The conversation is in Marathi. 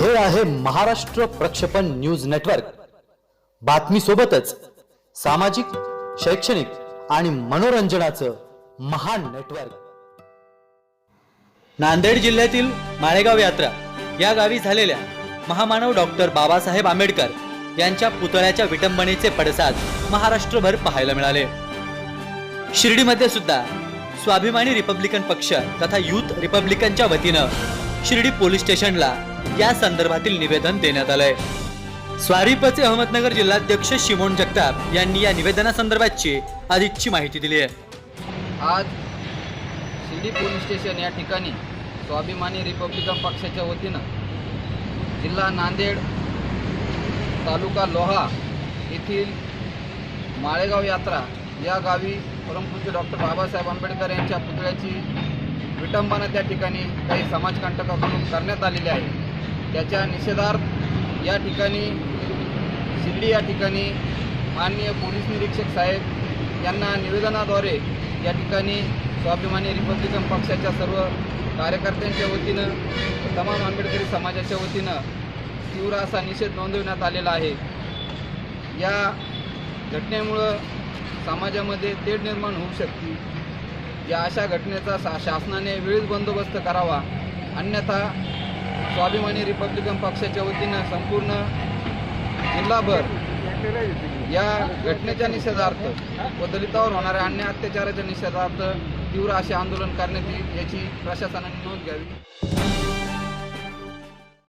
हे आहे महाराष्ट्र प्रक्षेपण न्यूज नेटवर्क. बातमी सोबतच सामाजिक शैक्षणिक आणि मनोरंजनाचं महान नेटवर्क. नांदेड जिल्ह्यातील माळेगाव यात्रा या गावी झालेल्या महामानव डॉक्टर बाबासाहेब आंबेडकर यांच्या पुतळ्याच्या विटंबनेचे पडसाद महाराष्ट्रभर पाहायला मिळाले. शिर्डीमध्ये सुद्धा स्वाभिमानी रिपब्लिकन पक्ष तथा युथ रिपब्लिकनच्या वतीनं शिर्डी पोलीस स्टेशनला या संदर्भातील निवेदन देण्यात आलंय. स्वारीपचे अहमदनगर जिल्हाध्यक्ष शिमोन जगताप यांनी या निवेदनासंदर्भातची अधिकची माहिती दिली आहे. आज शिर्डी पोलीस स्टेशन या ठिकाणी स्वाभिमानी रिपब्लिकन पक्षाच्या वतीनं जिल्हा नांदेड तालुका लोहा येथील माळेगाव यात्रा या गावी परमपूज्य डॉक्टर बाबासाहेब आंबेडकर यांच्या पुतळ्याची विटंबना त्या ठिकाणी काही समाजकंटकाकडून करण्यात आलेली आहे. त्याच्या निषेधार्थ या ठिकाणी शिर्डी या ठिकाणी माननीय पोलीस निरीक्षक साहेब यांना निवेदनाद्वारे या ठिकाणी स्वाभिमानी रिपब्लिकन पक्षाच्या सर्व कार्यकर्त्यांच्या वतीनं तमाम आंबेडकरी समाजाच्या वतीनं तीव्र असा निषेध नोंदविण्यात आलेला आहे. या घटनेमुळं समाजामध्ये तेढ निर्माण होऊ शकते. या अशा घटनेचा सा शासनाने वेळीच बंदोबस्त करावा. अन्यथा स्वाभिमानी रिपब्लिकन पक्षाच्या वतीनं संपूर्ण जिल्हाभर या घटनेच्या निषेधार्थ व दलितावर होणाऱ्या अन्य अत्याचाराच्या निषेधार्थ तीव्र असे आंदोलन करण्यात येईल याची प्रशासनाने नोंद घ्यावी.